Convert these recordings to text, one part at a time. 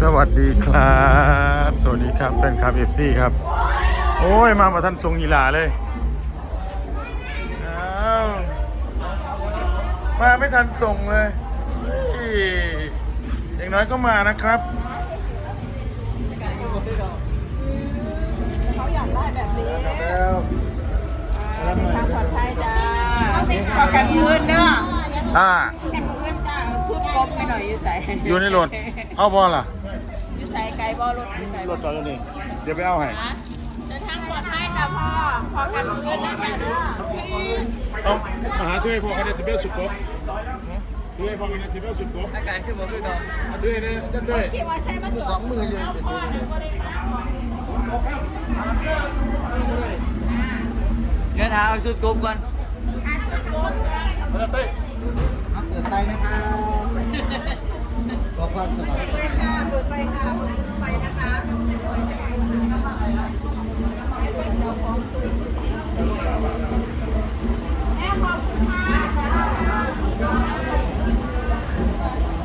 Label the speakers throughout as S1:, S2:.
S1: สวัสดีครับ สวัสดีครับเป็นครับเอฟซีครับ โอ้ย มามาท่านทรงยีหลาเลยอ้าวมาไม่ทันส่งเลยเฮ้ยอย่างน้อยก็มานะครับ
S2: เขาอยากได้แบบนี้ทางปลอดภัยจ้าพอกันยืนเนาะ
S1: อ่า
S2: กันยืนจ้าสุดกบไปหน่อยอยู่ใส่
S1: อยู่ในรถเอาบอลล่ะ
S2: อยู่ใส่ไก่บ่รถอยู่ไก่
S1: รถจอดอยู่นี่เดี๋ยวไปเอาให้
S2: เดินทางปลอดภัยจ้าพ่อพอกันยืนนะจ้าเด้อ
S1: ต้องมาหาทุเรศพวกกันเดซิเบลสุดกบทุเรศพวกกันเดซิเบลสุดกบ
S3: อาการคือบอกคือดอก
S1: เอาทุเรศเนี่ยเต้นด้วย
S2: ที่ว่าใช้มัน
S3: สองมือเลยเสร็จเดี๋ยวท้าเอาชุดกบก่อนเปิดไฟนะครับ บอกความสบาย
S2: ไฟค่ะเปิดไฟค่ะเปิดไฟนะคะ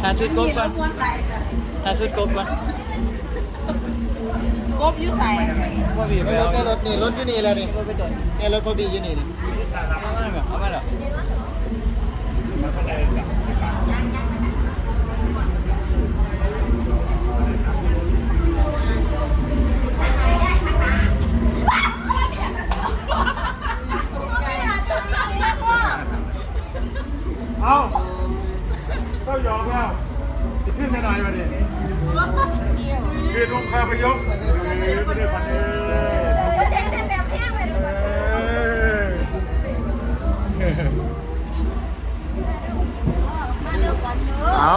S3: หาชุดกบก่อนหาชุดกบก่อน
S2: กบอยู่ใส่
S3: พ่อบีไปเอารถรถนี่รถอยู่นี่แล้วนี่รถไปจอดนี่รถพ่อบีอยู่นี่นี่เอามาเหรอเอามาเหรอ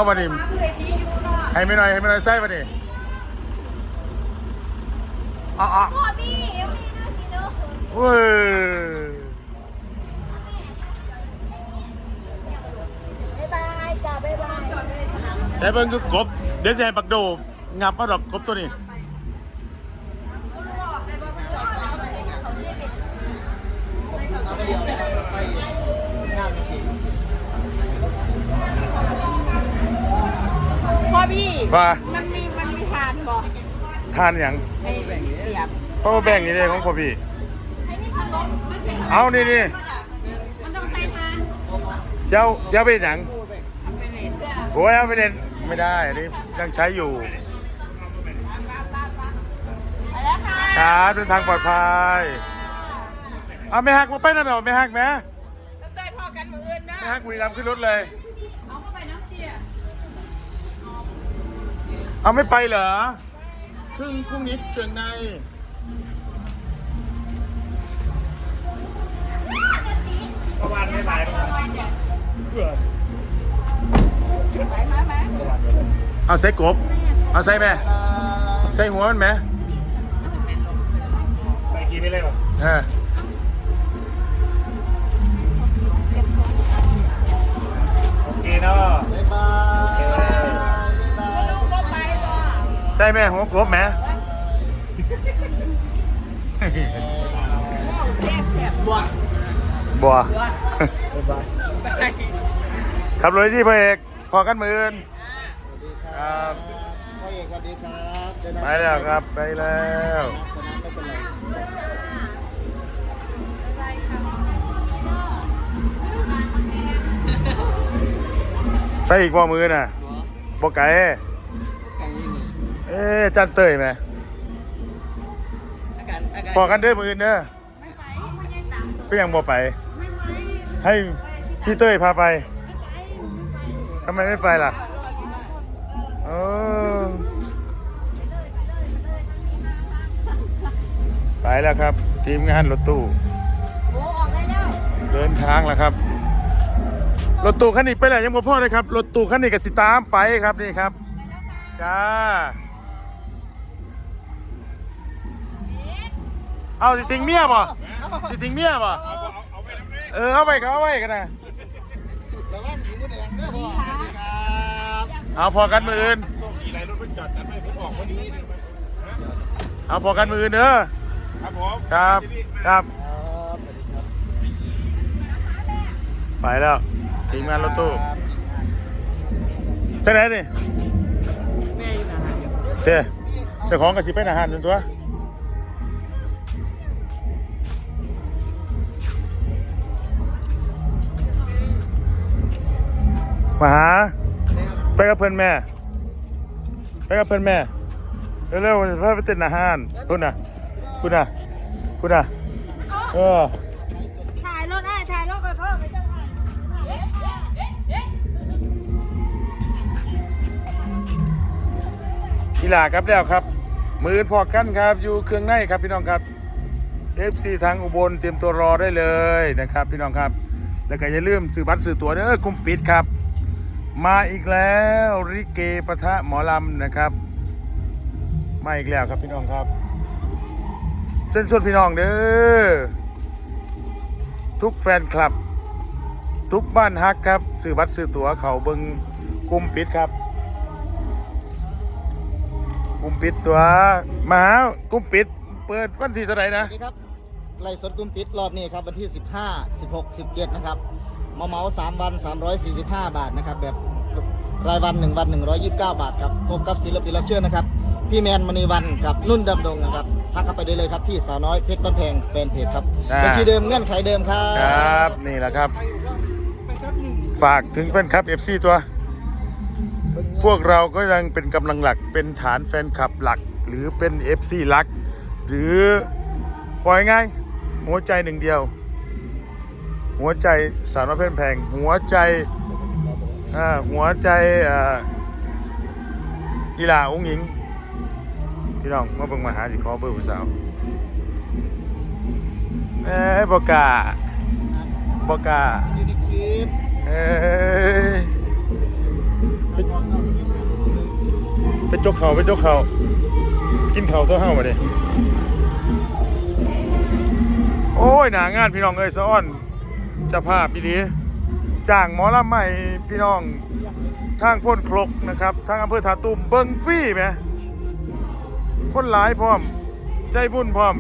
S1: เด้อเอามาดิ
S2: มาเพื่อนี้อยู่เนาะ
S1: ให้ไม่หน่อยให้ไม่หน่อยไส้มาดิอ๋ออ๋อ
S2: พ่อพี่เอ็มนี่นะสิเด้อ
S1: เว้ย
S2: บ๊ายบายจ้าบ๊ายบายจอดเลยสนาม
S1: ใช้เบิ้งคือกบเดี๋ยวจะให้ปักโดงับมาดอกกบตัวนี้
S3: เอาไปเดียวนะครับไปงามจริง
S2: พ่อพี่
S1: ว่า
S2: มันมีมันมีทานบอก
S1: ทานอย่าง
S2: ให้เสียบ
S1: เพราะว่าแบ่งนี่เลยของพ่อพี่
S2: ไอ้นี่พันลมมันเป็น
S1: เอานี่นี่
S2: มันต้องใส่ทาน
S1: เจ้าเจ้าเป็นอย่าง
S2: ทำไปเลยเสื้อ
S1: โอ้ยเอาไปเล่นไม่ได้อันนี้ยังใช้อยู่
S2: ไปแล้วค่ะ
S1: ครับเดินทางปลอดภัยเอาไม่หักมาไปนั่นเหรอไม่หักไหม
S2: ต้องได้พอกันมืออื่นนะ
S1: ไม่หักบุรีรัมย์ขึ้นรถเลย
S2: เอาไม่
S1: ไปเหรอ ครึ่งพรุ่งนี้เครื่องใน ประมาณไม่ไป
S2: ไปมาไหม
S1: เอาใส่กบ เอาใส่ไหมใส่หัวมันไหมใส่กีไปเลยป่ะเออโอเคเนาะ ใส่ไหมหัวกบไหม
S2: โอ้เสียบเสียบบัว
S1: บัว
S3: บ๊ายบาย
S2: ไป
S1: ขับรถที่พระเอกพอกันมืออื่น
S3: สวัสดีครับพ่อเอกสวัสดีครับเดินทาง
S1: ไปแล้วครับไปแล้ว
S3: ฉะนั้นไม่เป็นไร
S1: ไปอีกบ่มือน่ะบ่ไก่
S3: แข่งยิ่ง
S1: เอ๊ะจันเตยไหม
S3: อาการอาการ
S1: พอกันเด้อมืออื่นเด้อเพี่ยังบ่ไปให้พี่เต้ยพาไปทำไมไม่ไปล่ะเออไปแล้วครับ ทีมงานรถตู้
S2: โอ้ออกได้แล้ว
S1: เดินทางแล้วครับ รถตู้คันนี้ไปแล้วยังบ่พอเลยครับ รถตู้คันนี้ก็สิตามไปครับนี่ครับ จ้า เอาสิทิ้งเมียบ่สิทิ้งเมียบ่เออเอาไปก็เอาไว้กันนะ
S3: ระวังสีมือแดงเด้อพ่อสวัสดีครับ
S1: เอาพอกันมืออื่นเอาพอกันมืออื่นเด้อ
S4: ครับผม
S1: ครับครับ
S3: ครับสวัสดีครับ
S1: ไปแล้วทีมงานรถตู้จะไหนนี่
S3: แม่อยู่ไหน
S1: เต้เจ้าของกระสิเป็นอาหารนั่นตัว มาหา ไปกับเพื่อนแม่ ไปกับเพื่อนแม่ เร็วๆพาไปเต้นอาหารคุณน่ะคุณน่ะคุณน่ะเออ
S2: ถ่ายรถให้ถ่ายรถไปพ่อไปเจ้าค่ะ
S1: กีฬาครับแล้วครับ มืออพอกันครับ อยู่เครื่องในครับพี่น้องครับ FC ทางอุบลเตรียมตัวรอได้เลยนะครับ พี่น้องครับ แล้วก็อย่าลืมซื้อบัตรซื้อตั๋วเด้อกลุ่มปิดครับ มาอีกแล้วริเกปะทะหมอลำนะครับ มาอีกแล้วครับพี่น้องครับ เส้นสุดพี่น้องเด้อทุกแฟนคลับ ทุกบ้านฮักครับซื้อบัตรซื้อตั๋วเขาเบิงกุมปิดครับ กุมปิดตัวมาหากุมปิด เปิดวันที่เท่าไหร่นะ
S3: สวัสดีครับไล่สดกุมปิดรอบนี้ครับวันที่ 15 16 17 นะครับ มาเมาสามวัน 345 บาทนะครับแบบรายวัน1วัน 129 บาทครับพบกับศิลปินรับเชิญนะครับ พี่แมนมณีวันกับนุ่นดำดงนะครับทักเข้าไปได้เลยครับที่สาวน้อยเพชรบ้านแพงแฟนเพจครับ
S1: อ่า
S3: บัญชีเดิมเงื่อนไขเดิมครั
S1: ครับ บนี่แหละครับ ฝากถึงแฟนคลับ FC ตัว พวกเราก็ยังเป็นกำลังหลักเป็นฐานแฟนคลับหลัก หรือเป็น FC หลัก หรือปล่อยง่ายๆหัวใจหนึ่งเดียว หัวใจสารพัดเพชรแพง หัวใจอ่าหัวใจอ่ากีฬาอุ้งหญิง พี่น้องมาเบิ่งมาหาสิขอเบอร์ผู้สาวเอ้ยบอกล้าบอกา
S3: อยู่ในคลิป
S1: เอ้ยไปไปจกเขาไปจกเขากินเขาตัวเฮามาดิโอ้ยหนางานพี่น้องเอ้ยสะอ้อน เจะภาพพี่ลีจ้างหมอลำใหม่พี่น้องทางพ้นครกนะครับทางอำเภอถาตุมเบิงฟรี่ไหมคนหลายพร้อม ใจบุญพร้อม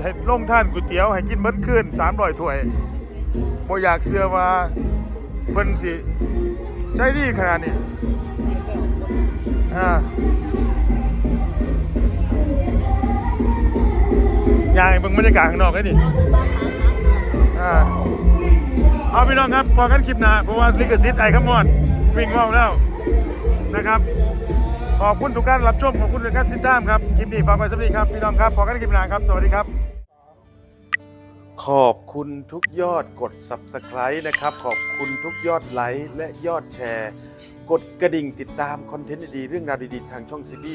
S1: ให้ลงท่านก๋วยเตี๋ยวให้กินเบิดคืน300ถ้วยบ่อยากเชื่อว่าเพิ่นสิ ใจดีขนาดนี้อ่าอยากให้เบิ่งบรรยากาศข้างนอกได้ดิอ่า เอาพี่น้องครับพอกันคลิปหนาเพราะว่าลิขสิทธิ์ไอ้ขมอดวิ่งว่าวแล้วนะครับ ขอบคุณทุกการรับชมขอบคุณทุกการติดตามครับคลิปนี้ฝากไว้สวัสดีครับพี่น้องครับพอกันคลิปหนาครับสวัสดีครับขอบคุณทุกยอดกด Subscribe นะครับ ขอบคุณทุกยอดไลค์และยอดแชร์ กดกระดิ่งติดตามคอนเทนต์ดีๆเรื่องราวดีๆ ทางช่องซีบี